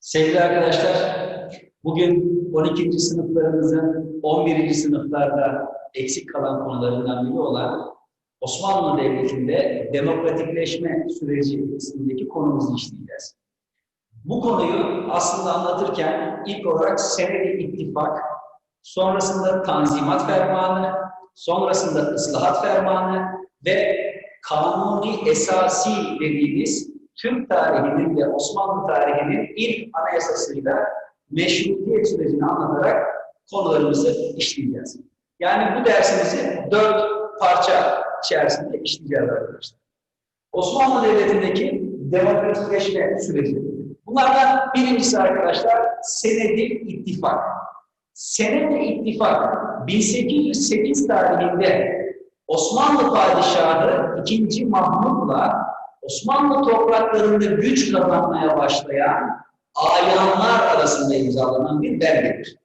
Sevgili arkadaşlar, bugün 12. sınıflarımızın 11. sınıflarda eksik kalan konularından biri olan Osmanlı Devleti'nde demokratikleşme süreci isimdeki konumuzu işleyeceğiz. Bu konuyu aslında anlatırken ilk olarak Senedi İttifak, sonrasında Tanzimat Fermanı, sonrasında Islahat Fermanı ve Kanuni Esasi dediğimiz Türk tarihinin ve Osmanlı tarihinin ilk anayasasıyla meşrutiyet sürecini anlatarak konularımızı işleyeceğiz. Yani bu dersimizi dört parça içerisinde işleyeceğiz arkadaşlar. Osmanlı Devleti'ndeki demokratikleşme süreci. Bunlardan birincisi arkadaşlar Senedi İttifak. Senedi İttifak 1808 tarihinde Osmanlı Padişahı 2. Mahmut'la Osmanlı topraklarında güç kazanmaya başlayan ayanlar arasında imzalanan bir belgedir.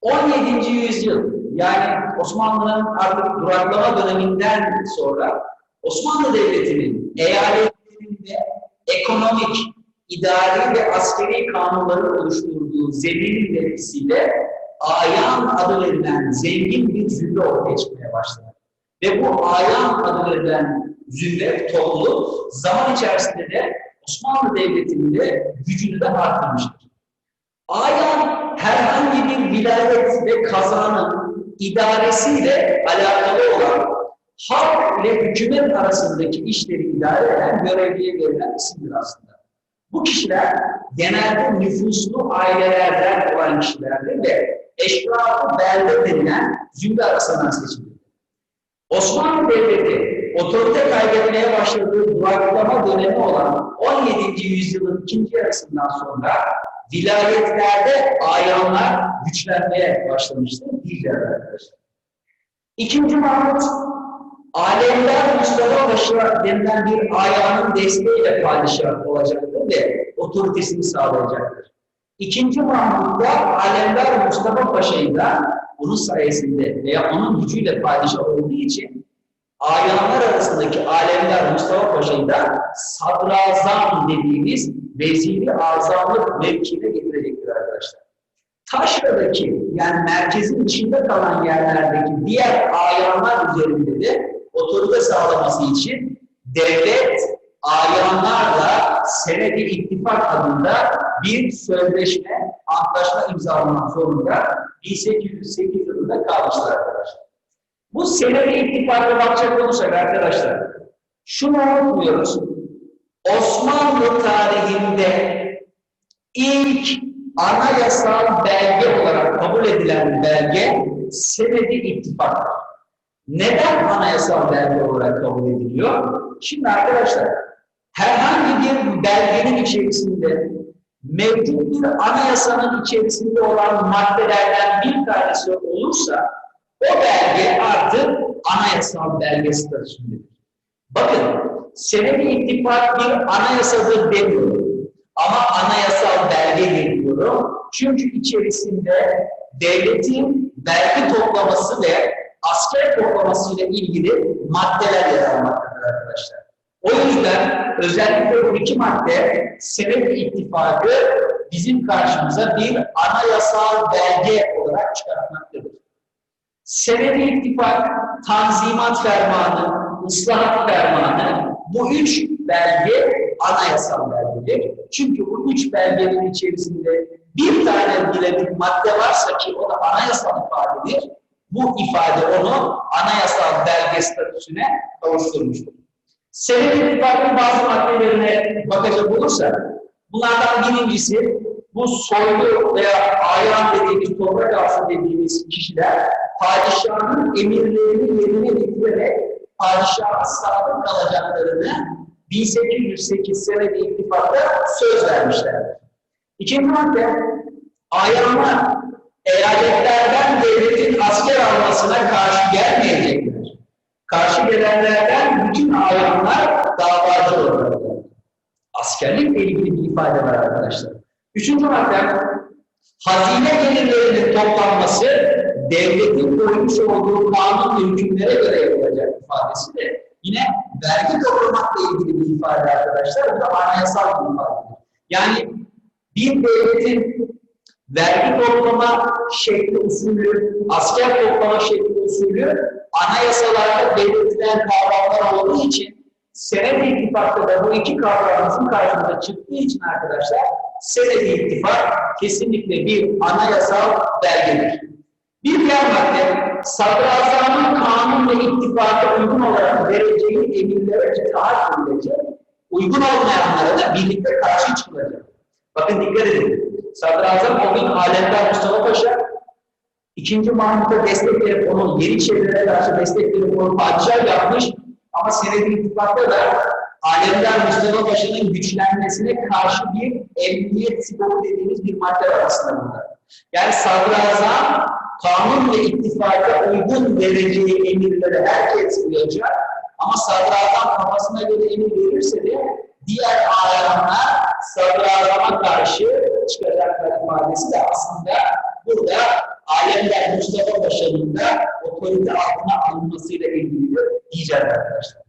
17. yüzyıl yani Osmanlı'nın artık duraklama döneminden sonra Osmanlı Devleti'nin eyaletlerinde ekonomik, idari ve askeri kanunları oluşturduğu zeminin etkisiyle ayan adı verilen zengin bir zümre ortaya çıkmaya başladı. Ve bu ayan adı verilen zümre, topluluk zaman içerisinde de Osmanlı Devleti'nin de gücünü de arttırmıştır. Ayan herhangi bir vilayet ve kazanın idaresiyle alakalı olan halk ile hükümet arasındaki işleri idare eden görevliye verilen isimdir aslında. Bu kişiler genelde nüfuslu ailelerden olan kişilerdir ve eşrafı belde denilen zümre arasından seçilir. Osmanlı Devleti otorite kaybetmeye başladığı duraklama dönemi olan 17. yüzyılın ikinci yarısından sonra vilayetlerde ayanlar güçlenmeye başlamıştır diyeceğiz. İkinci Mahmut, Alemdar Mustafa Paşa denilen bir ayanın desteğiyle padişah olacaktır ve otoritesini sağlayacaktır. İkinci Mahmut da Alemdar Mustafa Paşa'yı da bunun sayesinde veya onun gücüyle padişah olduğu için ayanlar arasındaki alemler Mustafa Paşa'yı da sadrazam dediğimiz veziri azamlık mevkine getirecektir arkadaşlar. Taşra'daki yani merkezin içinde kalan yerlerdeki diğer ayanlar üzerinde de otorite sağlaması için devlet ayanlarla senedi ittifak adında bir sözleşme, antlaşma imzalamak zorunda 1808 yılında kalmıştır arkadaşlar. Bu senedi ittifaka bakacak olursak arkadaşlar, şunu unutmuyoruz. Osmanlı tarihinde ilk anayasal belge olarak kabul edilen belge senedi ittifak. Neden anayasal belge olarak kabul ediliyor? Şimdi arkadaşlar, herhangi bir belgenin içerisinde mevcut bir anayasanın içerisinde olan maddelerden bir tanesi olursa o belge artık anayasal belge statüsündedir. Bakın, senedi ittifak bir anayasadır demiyorum. Ama anayasal belge diyorum. Çünkü içerisinde devletin vergi toplaması ve asker toplaması ile ilgili maddeler yer almaktadır arkadaşlar. O yüzden özellikle bu iki madde senedi ittifakı bizim karşımıza bir anayasal belge olarak çıkartmaktadır. Senedi ittifak, tanzimat fermanı, ıslahat fermanı bu üç belge anayasal belgedir. Çünkü bu üç belgenin içerisinde bir tane bile bir madde varsa ki o da anayasal ifadedir, bu ifade onu anayasal belge statüsüne kavuşturmuştur. Senedi ittifakın bazı maddelerine bakacak olursak, bunlardan birincisi bu soylu veya ayan dediğimiz, toprak altı dediğimiz kişiler padişahın emirlerini yerine getirerek padişaha sadık kalacaklarını 1808 senede ittifakta söz vermişlerdir. İkinci madde, ayanlar eyaletlerden devletin asker almasına karşı gelmeyecekler. Karşı gelenlerden bütün ayanlar davacı olacaklar. Askerlikle ilgili bir ifade var arkadaşlar. Üçüncü madde, hazine gelirlerinin toplanması devletin koymuş olduğu kanun hükümlere göre yapılacak ifadesi de yine vergi toplamakla ilgili bir ifade arkadaşlar. Bu da anayasal bir ifadedir. Yani bir devletin vergi toplama şekli usulü, asker toplama şekli usulü anayasalarda belirtilen kavramlar olduğu için senedi ittifakta da bu iki kavramımızın karşımıza çıktığı için arkadaşlar senedi ittifak kesinlikle bir anayasal belgedir. Bir diğer madde, sadrazamın kanun ve ittifaka uygun olarak vereceği emirlere itaat edilecek, uygun olmayanlara da birlikte karşı çıkılacak. Bakın dikkat edin. Sadrazam o gün Alemdar Mustafa Paşa, ikinci Mahmut'a destek verip onun Yeniçerilere karşı destek verip onu padişah yapmış ama senedi ittifakta da Alemdar Mustafa Paşa'nın güçlenmesine karşı bir emniyet siboru dediğimiz bir madde var aslında burada. Yani sadrazam kanun ve ittifaka uygun vereceği emirlere herkes uyacak ama sadrazam kafasına göre emir verirse de diğer ayanlar sadrazama karşı çıkacaklar ifadesi de aslında burada alemler Mustafa Paşa'nın da otorite altına alınmasıyla ilgili diyeceğiz arkadaşlar.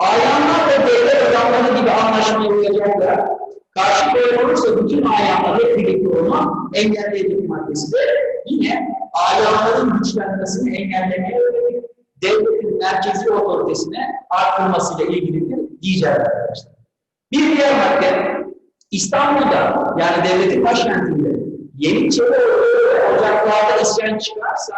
Ayanlar ve devlet adamları gibi anlaşmaya uyacaklar. Karşı koyun olursa bütün ayanlar hep birlikte olma engelleyici maddesi de yine ayanların güçlenmesini engellemeye yönelik devletin merkezi otoritesine artırmasıyla ilgilidir diyeceğiz arkadaşlar. Bir diğer madde İstanbul'da yani devletin başkentinde Yeniçeri ve ocaklarda isyan çıkarsa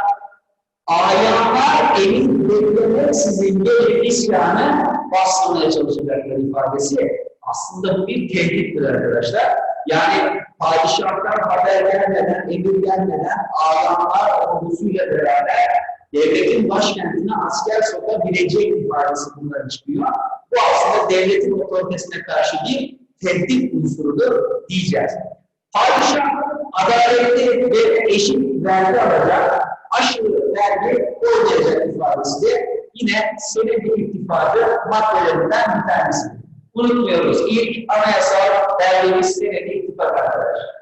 ayanlar emin beklemeksizin gece isyanı bastırmaya çalışacaklar ifadesi aslında bir tehdittir arkadaşlar. Yani padişahlar haber gelmeden, emir gelmeden ayanlar ordusuyla beraber devletin başkentine asker sokabilecek ifadesi bundan çıkıyor. Bu aslında devletin otoritesine karşı bir tehdit unsurudur diyeceğiz. Padişah adaletli ve eşit vergi alacak, aşırı vergi olacak ifadesi de yine senedi ittifakı maddelerinden bir tanesidir. Unutmuyoruz. İlk anayasal vergimiz senedi ittifak arkadaşlar.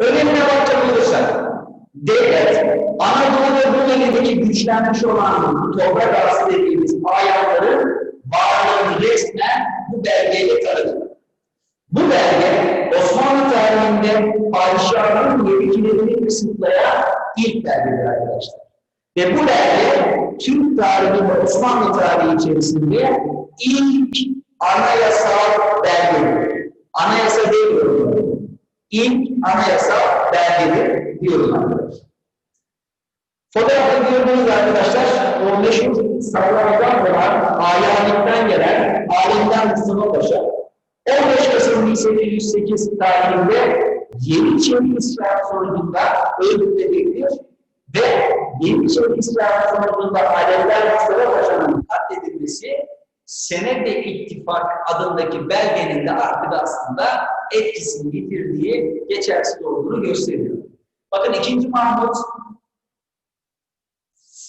Önemine bakacak olursak, devlet Anadolu ve bu bölgedeki güçlenmiş olan toprak arası dediğimiz ayanların varlığını resmen bu belgeyle tanıdı. Bu belge Osmanlı tarihinde padişahın yetkilerini kısıtlayan ilk belgedir arkadaşlar. Ve bu belge Türk tarihi ve Osmanlı tarihi içerisinde ilk anayasal belgedir. Anayasa demiyorum. İlk anayasal belgedir arkadaşlar. Fotoğrafta gördüğünüz arkadaşlar o meşhur sallamaktan olan ayanikten gelen alimden Mustafa Paşa 15 Kasım 1808 tarihinde Yeniçeri isyanı sonucunda öldürülecektir ve Yeniçeri isyanı sonucunda Alemdar Mustafa Paşa'nın katledilmesi Senede İttifak adındaki belgenin de artık aslında etkisini yitirdiği, geçersiz olduğunu gösteriyor. Bakın 2. Mahmut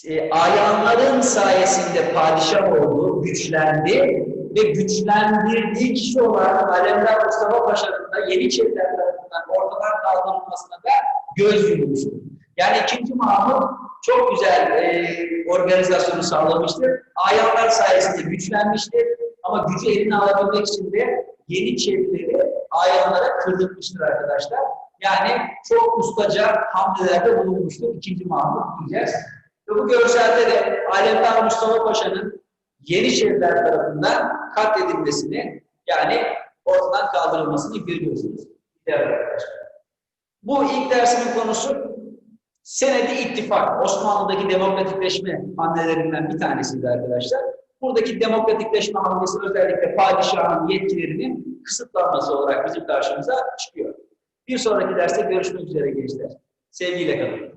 e, ayanların sayesinde padişah oldu, güçlendi ve güçlendirdiği kişi olarak Alemdar Mustafa Paşa'nın da Yeniçeriler tarafından ortadan kaldırılmasına da göz yumulmuştur. Yani 2. Mahmut çok güzel e, organizasyonu sağlamıştır. Ayanlar sayesinde güçlenmiştir ama gücü eline alabilmek için de Yeniçerileri ayanlara kırdırmıştır arkadaşlar. Yani çok ustaca hamlelerde bulunmuştur 2. Mahmut diyeceğiz. Ve bu görselde de Alemdar Mustafa Paşa'nın Yeniçeriler tarafından katledilmesini yani ortadan kaldırılmasını görüyorsunuz. Bu ilk dersimin konusu senedi ittifak. Osmanlı'daki demokratikleşme hamlelerinden bir tanesiydi arkadaşlar. Buradaki demokratikleşme hamlesi özellikle padişahın yetkilerinin kısıtlanması olarak bizim karşımıza çıkıyor. Bir sonraki derste görüşmek üzere gençler. Sevgiyle kalın.